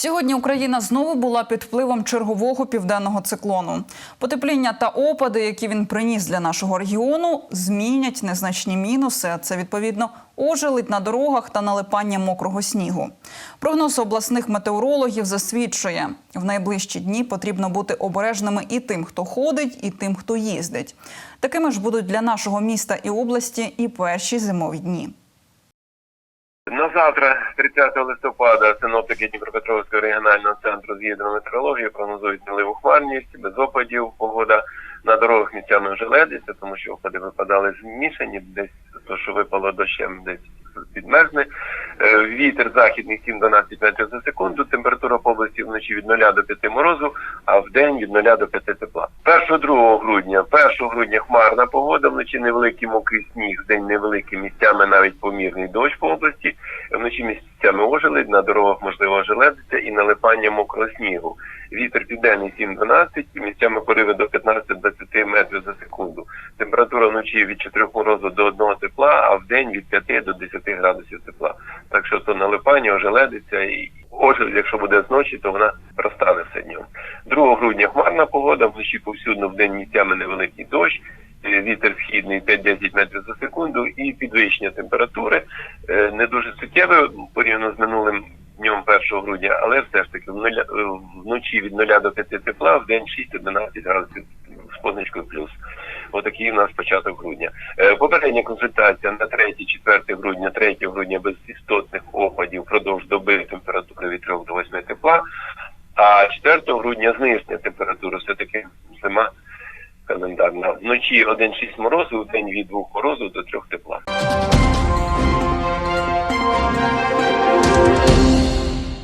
Сьогодні Україна знову була під впливом чергового південного циклону. Потепління та опади, які він приніс для нашого регіону, змінять незначні мінуси. Це відповідно ожеледь на дорогах та налипання мокрого снігу. Прогноз обласних метеорологів засвідчує, в найближчі дні потрібно бути обережними і тим, хто ходить, і тим, хто їздить. Такими ж будуть для нашого міста і області і перші зимові дні. На завтра, 30 листопада, синоптики Дніпропетровського регіонального центру з гідрометеорології прогнозують мінливу хмарність, без опадів, погода на дорогах місцями вже ледиться, тому що опади випадали змішані, десь то, що випало дощем, десь підмерзне. Вітер західний 7-12 метрів за секунду, температура по області вночі від 0 до 5 морозу, а в день від 0 до 5 тепла. 1-2 грудня, 1 грудня хмарна погода, вночі невеликий мокрий сніг, день невеликий місцями навіть помірний дощ по області, вночі місцями ожеледь, на дорогах можливо ожеледиться і налипання мокрого снігу. Вітер південний 7-12, місцями пориви до 15-20 метрів за секунду. Температура вночі від 4 морозу до 1 тепла, а в день від 5 до 10 градусів тепла. Так що то налипання ожеледиться і ожеледь, якщо буде зночі, то вона розтане днем. 2 грудня хмарна погода, вночі повсюдно в день місцями невеликий дощ. е, Вітер східний 5-10 метрів за секунду і підвищення температури е, не дуже суттєве порівняно з минулим днем 1 грудня, але все ж таки е, вночі від 0 до 5 тепла, в день 6-11 градусів з позначкою плюс. Отакий у нас початок грудня. Попередня консультація на 3-4 грудня, 3 грудня без істотних опадів впродовж доби температури від 3 до 8 тепла, а 4 грудня зниження температура все-таки зима календарна. Вночі 1-6 морозу, в день від 2 морозу до 3 тепла.